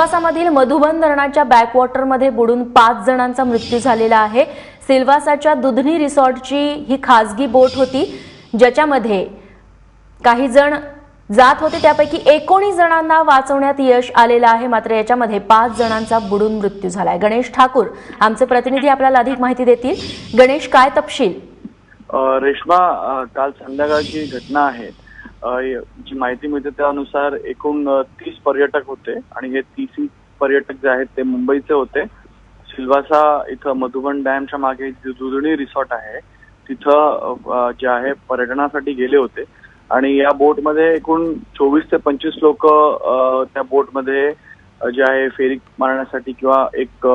सिल्वासामधील मधुबन धरणाच्या बॅकवॉटरमध्ये बुडून पाच जणांचा मृत्यू झालेला आहे. सिल्वासाच्या दुधनी रिसॉर्टची ही खासगी बोट होती ज्याच्यामध्ये काही जण जात होते. त्यापैकी एकोणीस जणांना वाचवण्यात यश आलेलं आहे. मात्र याच्यामध्ये पाच जणांचा बुडून मृत्यू झालाय. गणेश ठाकूर आमचे प्रतिनिधी आपल्याला अधिक माहिती देतील. गणेश काय तपशील? रेश्मा काल संध्याकाळची घटना आहे. जी माहिती मिळते त्यानुसार एकूण तीस पर्यटक होते आणि हे तीस पर्यटक जे आहेत ते मुंबईचे होते. सिल्वासा इथं मधुबन डॅमच्या मागे जे दुधणी रिसॉर्ट आहे तिथं जे आहे पर्यटनासाठी गेले होते. आणि या बोटमध्ये एकूण चोवीस ते पंचवीस लोक त्या बोटमध्ये जे आहे फेरी मारण्यासाठी किंवा एक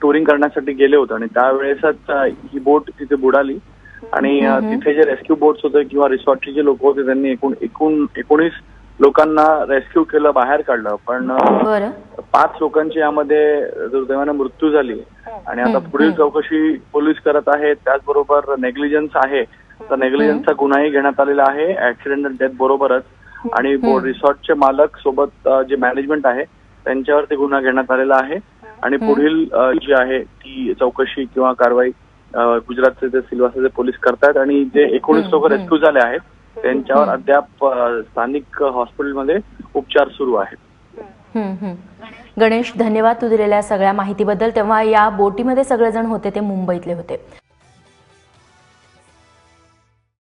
टुरिंग करण्यासाठी गेले होते. आणि त्यावेळेसच ही बोट तिथे बुडाली. आणि. तिथे जे रेस्क्यू बोट्स होते किंवा रिसॉर्टचे जे लोक होते त्यांनी एकूण एकूण एकोणीस लोकांना रेस्क्यू केलं बाहेर काढलं. पण पाच लोकांची यामध्ये दुर्दैवाने मृत्यू झाली. आणि आता पुढील. चौकशी पोलीस करत आहेत त्याचबरोबर नेग्लिजन्स आहे. तर नेग्लिजन्सचा गुन्हाही घेण्यात आलेला आहे. ऍक्सिडेंटल डेथ बरोबरच. आणि. रिसॉर्टचे मालक सोबत जे मॅनेजमेंट आहे त्यांच्यावरती गुन्हा घेण्यात आलेला आहे. आणि. पुढील जी आहे ती चौकशी किंवा कारवाई गुजरातचे जे सिल्वासाचे पोलीस करतायत आणि जे एकोणीस लोक. रेस्क्यू झाले आहेत त्यांच्यावर. अद्याप स्थानिक हॉस्पिटलमध्ये उपचार सुरू आहेत. गणेश धन्यवाद तू दिलेल्या सगळ्या माहितीबद्दल तेव्हा या बोटीमध्ये सगळेजण होते ते मुंबईतले होते